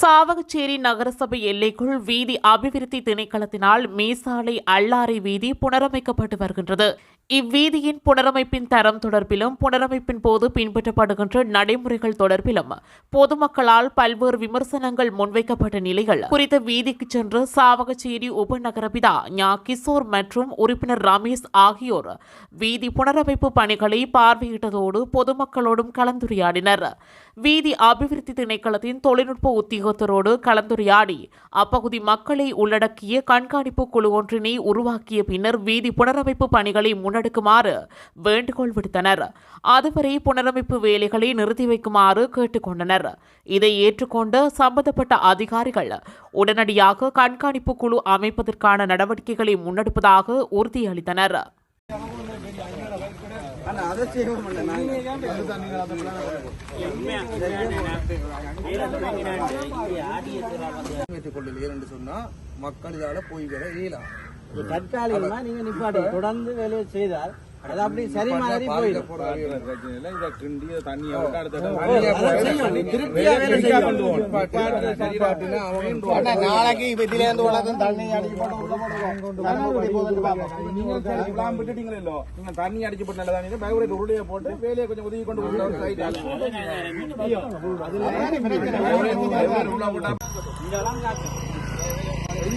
சாவகச்சேரி நகரசபை எல்லைக்குள் வீதி அபிவிருத்தி திணைக்களத்தினால் மேசாலை அல்லாரை வீதி புனரமைக்கப்பட்டு வருகின்றது. இவ்வீதியின் புனரமைப்பின் தரம் தொடர்பிலும் புனரமைப்பின் போது பின்பற்றப்படுகின்ற நடைமுறைகள் தொடர்பிலும் பொதுமக்களால் பல்வேறு விமர்சனங்கள் முன்வைக்கப்பட்ட நிலையில் குறித்த வீதிக்கு சென்று சாவகச்சேரி உபநகரபிதா ஞா. கிஷோர் மற்றும் உறுப்பினர் ரமேஷ் ஆகியோர் வீதி புனரமைப்பு பணிகளை பார்வையிட்டதோடு பொதுமக்களோடும் கலந்துரையாடினர். வீதி அபிவிருத்தி திணைக்களத்தின் தொழில்நுட்ப உத்தியோகத்தரோடு கலந்துரையாடி அப்பகுதி மக்களை உள்ளடக்கிய கண்காணிப்பு குழு ஒன்றினை உருவாக்கிய பின்னர் வீதி புனரமைப்பு பணிகளை முன்னெடுக்குமாறு வேண்டுகோள் விடுத்தனர். அதுவரை புனரமைப்பு வேலைகளை நிறுத்தி வைக்குமாறு கேட்டுக்கொண்டனர். இதை ஏற்றுக்கொண்ட சம்பந்தப்பட்ட அதிகாரிகள் உடனடியாக கண்காணிப்பு குழு அமைப்பதற்கான நடவடிக்கைகளை முன்னெடுப்பதாக உறுதியளித்தனர். மக்கள் இதால போய் வர இயலாம் தற்காலிகமா நீங்க நிப்பாட்டி. தொடர்ந்து வேலையை செய்தால் அது அப்படி சரி மாதிரி போயிடும். நாளைக்கு இப்ப இதுல இருந்து உலகம் தண்ணி. தண்ணி. விட்டுட்டீங்களோ நீங்க தண்ணி அடிச்சு போட்டு நல்லதா நீங்க பயவுரை உருளைய போட்டு வேலையை கொஞ்சம் உதவி கொண்டு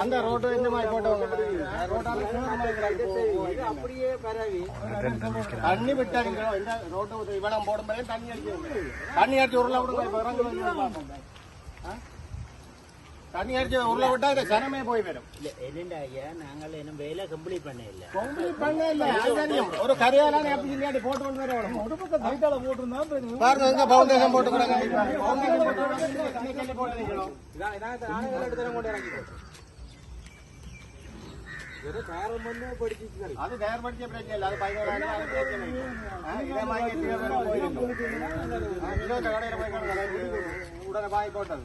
அந்த ரோட்டு இந்த மாதிரி போட்டவங்க அப்படியே பரவி தண்ணி விட்டாங்க ரோட்டு இவனம் போடும் தண்ணி அடிச்சு தண்ணி அடிச்சு உருளை விடுங்க இப்ப தண்ணி அடிச்சு உருளை விட்டா இந்த சனமே போய் வரும். என்னண்டா ஐயா? நாங்கள் என்ன வேலை கம்ப்ளீட் பண்ண இல்ல. கம்ப்ளீட் பண்ண இல்ல. தெரியும். ஒரு கரையாலான எப்படி இல்லையாடி போட்டு கொண்டு வரணும் ஒரு பக்கம் தைட்டால போட்டுருந்தா பாருங்க எங்க பவுண்டேஷன் போட்டு. அது தயார் படிச்ச பிரச்சனை இல்ல. அது பதினோராயிரம் கிடக்கு. உடனே பாய் போட்டது.